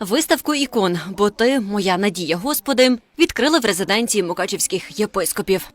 Виставку ікон Бо ти моя надія, Господи відкрили в резиденції мукачівських єпископів.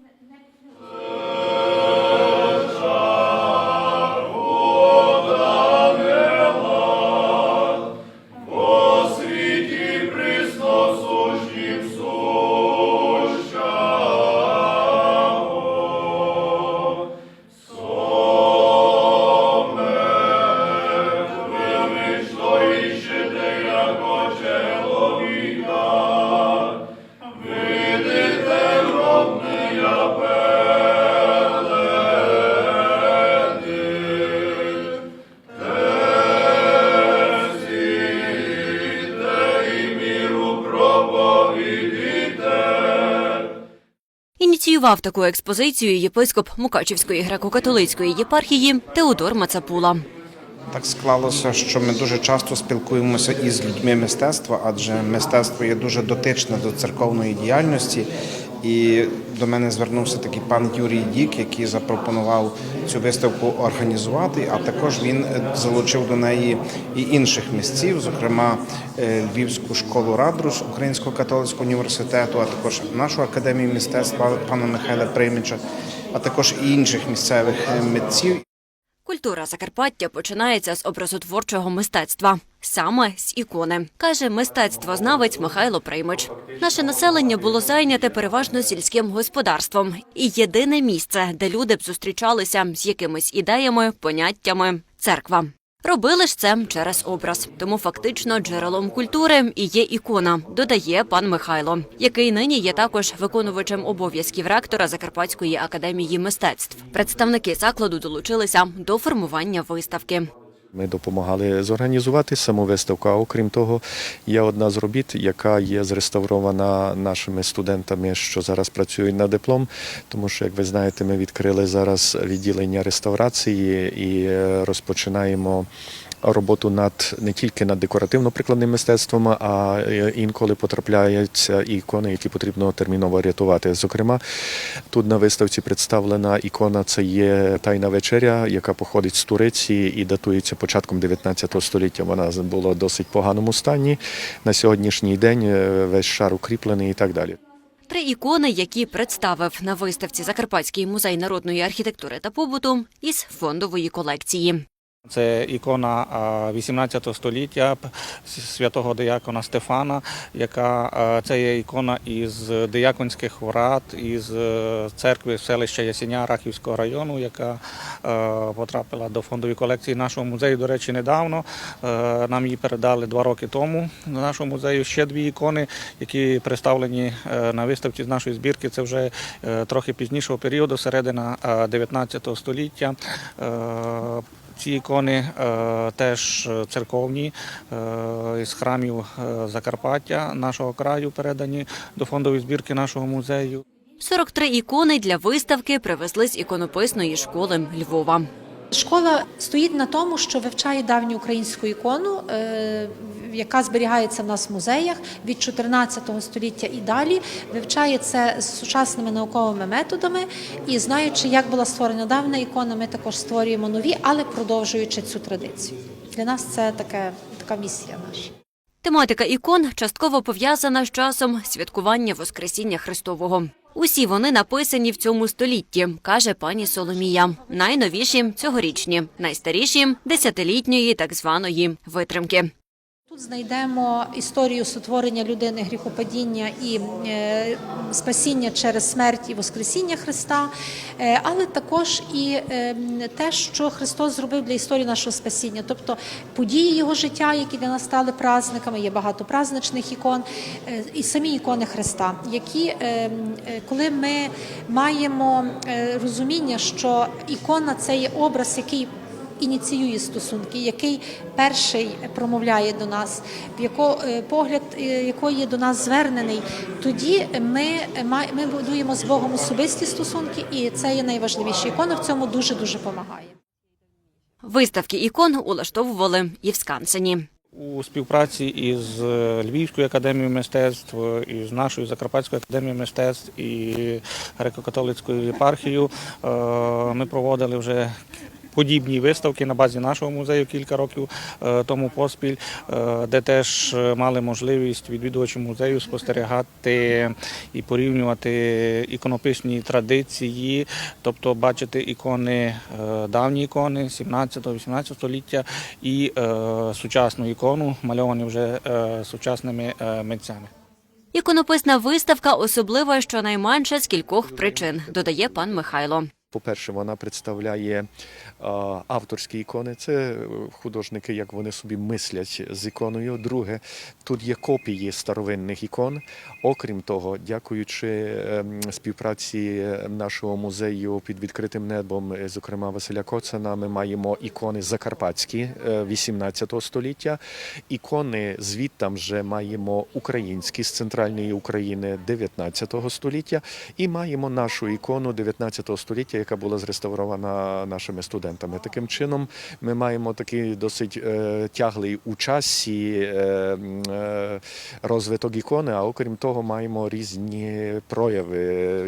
Ініціював таку експозицію єпископ Мукачівської греко-католицької єпархії Теодор Мацапула. Так склалося, що ми дуже часто спілкуємося із людьми мистецтва, адже мистецтво є дуже дотичне до церковної діяльності. І до мене звернувся такий пан Юрій Дік, який запропонував цю виставку організувати. А також він е, залучив до неї і інших місців, зокрема е, Львівську школу Радрус Українського католицького університету, а також нашу академію мистецтва пана Михайла Приміча, а також і інших місцевих е, митців. Культура Закарпаття починається з образотворчого мистецтва, саме з ікони, каже мистецтвознавець Михайло Приймич. Наше населення було зайняте переважно сільським господарством, і єдине місце, де люди б зустрічалися з якимись ідеями, поняттями церква. Робили ж це через образ, тому фактично джерелом культури і є ікона, додає пан Михайло, який нині є також виконувачем обов'язків ректора Закарпатської академії мистецтв. Представники закладу долучилися до формування виставки. Ми допомагали зорганізувати саму виставку. А окрім того, є одна з робіт, яка є зреставрована нашими студентами, що зараз працюють на диплом. Тому що, як ви знаєте, ми відкрили зараз відділення реставрації і е, розпочинаємо. Роботу над не тільки над декоративно-прикладним мистецтвом, а е, інколи потрапляються ікони, які потрібно терміново рятувати. Зокрема, тут на виставці представлена ікона. Це є тайна вечеря, яка походить з Туреції і датується початком 19 століття. Вона була в досить поганому стані. На сьогоднішній день е, весь шар укріплений і так далі. Три ікони, які представив на виставці Закарпатський музей народної архітектури та побуту із фондової колекції. Це ікона а, 18 століття святого диякона Стефана, яка це є ікона із дияконських врат, із е, церкви селища Ясіня Рахівського району, яка е, потрапила до фондової колекції нашого музею. До речі, недавно Е, нам її передали два роки тому до нашого музею. Ще дві ікони, які представлені на виставці з нашої збірки. Це вже трохи пізнішого періоду, середина е, 19 століття. Е, ці ікони е, теж церковні з храмів е, Закарпаття нашого краю передані до фондової збірки нашого музею. 43 ікони для виставки привезли з іконописної школи Львова. Школа стоїть на тому, що вивчає давню українську ікону, е, яка зберігається в нас в музеях від 14 століття і далі. Вивчає це з сучасними науковими методами і знаючи, як була створена давня ікона, ми також створюємо нові, але продовжуючи цю традицію. Для нас це таке, така місія наша. Тематика ікон частково пов'язана з часом святкування Воскресіння Христового. Усі вони написані в цьому столітті, каже пані Соломія. Найновіші цьогорічні, найстаріші десятилітньої так званої витримки. Тут знайдемо історію сотворення людини, гріхопадіння і е, спасіння через смерть і Воскресіння Христа, е, але також і е, те, що Христос зробив для історії нашого спасіння, тобто події його життя, які для нас стали праздниками, є багато праздничних ікон, е, і самі ікони Христа, які, е, е, коли ми маємо розуміння, що ікона це є образ, який ініціює стосунки, який перший промовляє до нас, в яко е, погляд е, якої є до нас звернений, тоді ми, ми будуємо з Богом особисті стосунки, і це є найважливіше. Ікона в цьому дуже дуже допомагає. Виставки ікон улаштовували і в Скансені. У співпраці із е, Львівською академією мистецтв, і з нашою Закарпатською академією мистецтв і греко-католицькою єпархією е, ми проводили вже подібні виставки на базі нашого музею кілька років е, тому поспіль, е, де теж е, мали можливість відвідувачі музею спостерігати і порівнювати іконописні традиції, тобто бачити ікони, давні ікони 17-18 століття і сучасну ікону, мальовані вже сучасними митцями. Іконописна виставка особлива щонайменше з кількох причин, додає пан Михайло. По-перше, вона представляє е, авторські ікони. Це е, художники, як вони собі мислять з іконою. Друге, тут є копії старовинних ікон. Окрім того, дякуючи ем, співпраці нашого музею під відкритим небом, е, зокрема Василя Коцана, ми маємо ікони закарпатські е, 18 століття. Ікони звідтам вже маємо українські з центральної України 19 століття, і маємо нашу ікону 19 століття, яка була зреставрована нашими студентами. Таким чином, ми маємо такий досить е, тяглий у часі е, е, розвиток ікони. А окрім того, маємо різні прояви,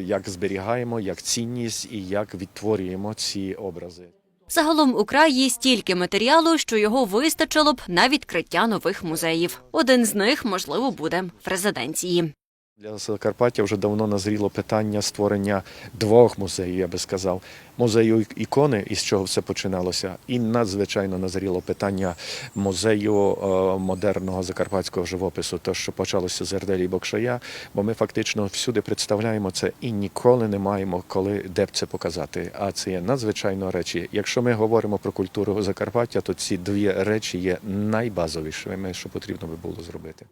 як зберігаємо, як цінність і як відтворюємо ці образи. Загалом у краї стільки матеріалу, що його вистачило б на відкриття нових музеїв. Один з них, можливо, буде в резиденції. Для Закарпаття вже давно назріло питання створення двох музеїв, я би сказав. Музею ікони, із чого все починалося, і надзвичайно назріло питання музею е, модерного закарпатського живопису, то що почалося з Ерделі Бокшая, бо ми фактично всюди представляємо це і ніколи не маємо коли де б це показати. А це є надзвичайно речі. Якщо ми говоримо про культуру Закарпаття, то ці дві речі є найбазовішими, що потрібно би було зробити.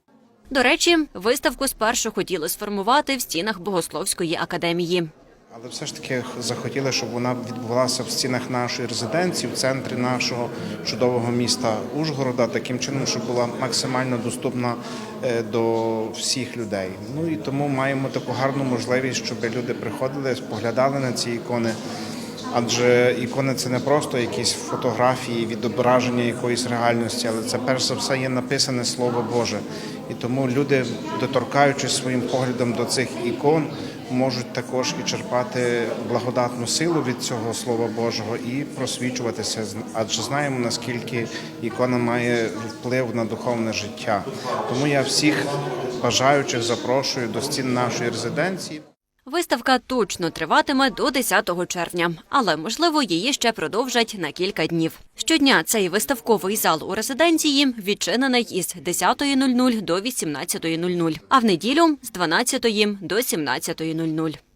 До речі, виставку спершу хотіли сформувати в стінах Богословської академії. Але все ж таки захотіли, щоб вона відбувалася в стінах нашої резиденції, в центрі нашого чудового міста Ужгорода, таким чином, щоб була максимально доступна е, до всіх людей. Ну і тому маємо таку гарну можливість, щоб люди приходили, споглядали на ці ікони. Адже ікони це не просто якісь фотографії, відображення якоїсь реальності, але це перш за все є написане Слово Боже. І тому люди, доторкаючись своїм поглядом до цих ікон, можуть також і черпати благодатну силу від цього Слова Божого і просвічуватися, адже знаємо наскільки ікона має вплив на духовне життя. Тому я всіх бажаючих запрошую до стін нашої резиденції. Виставка точно триватиме до 10 червня, але можливо її ще продовжать на кілька днів. Щодня цей виставковий зал у резиденції відчинений із 10.00 до 18.00, а в неділю з 12.00 до 17.00.